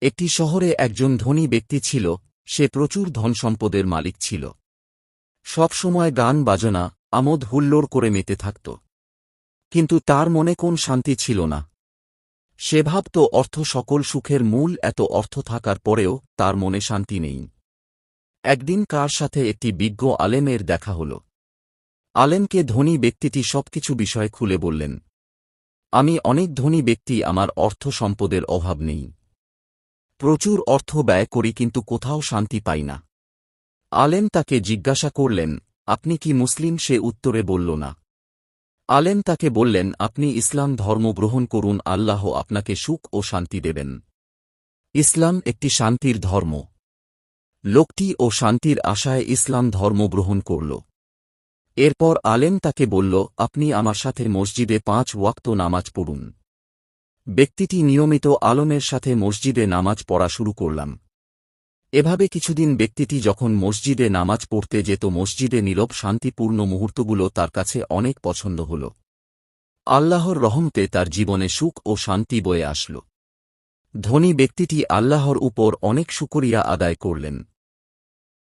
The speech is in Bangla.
একটি শহরে একজন ধনী ব্যক্তি ছিল, সে প্রচুর ধনসম্পদের মালিক ছিল। সব সময় গান বাজনা, আমোদ হুল্লোড় করে মেতে থাকত। কিন্তু তার মনে কোন শান্তি ছিল না। সে ভাবত অর্থ সকল সুখের মূল এত অর্থ থাকার পরেও তার মনে শান্তি নেই। একদিন কার সাথে একটি বিজ্ঞ আলেমের দেখা হল। আলেমকে ধনী ব্যক্তিটি সবকিছু বিষয় খুলে বললেন, আমি অনেক ধনী ব্যক্তি, আমার অর্থ সম্পদের অভাব নেই। প্রচুর অর্থ ব্যয় করি কিন্তু কোথাও শান্তি পাই না। আলেম তাকে জিজ্ঞাসা করলেন, আপনি কি মুসলিম? সে উত্তরে বলল, না। আলেম তাকে বললেন, আপনি ইসলাম ধর্ম গ্রহণ করুন, আল্লাহ আপনাকে সুখ ও শান্তি দেবেন। ইসলাম একটি শান্তির ধর্ম। লোকটি ও শান্তির আশায় ইসলাম ধর্ম গ্রহণ করল। এরপর আলেম তাকে বলল, আপনি আমার সাথে মসজিদে পাঁচ ওয়াক্ত নামাজ পড়ুন। ব্যক্তিটি নিয়মিত আলমের সাথে মসজিদে নামাজ পড়া শুরু করলাম। এভাবে কিছুদিন ব্যক্তিটি যখন মসজিদে নামাজ পড়তে যেত, মসজিদে নীরব শান্তিপূর্ণ মুহূর্তগুলো তার কাছে অনেক পছন্দ হল। আল্লাহর রহমতে তার জীবনে সুখ ও শান্তি বয়ে আসল। ধনী ব্যক্তিটি আল্লাহর উপর অনেক শুকরিয়া আদায় করলেন।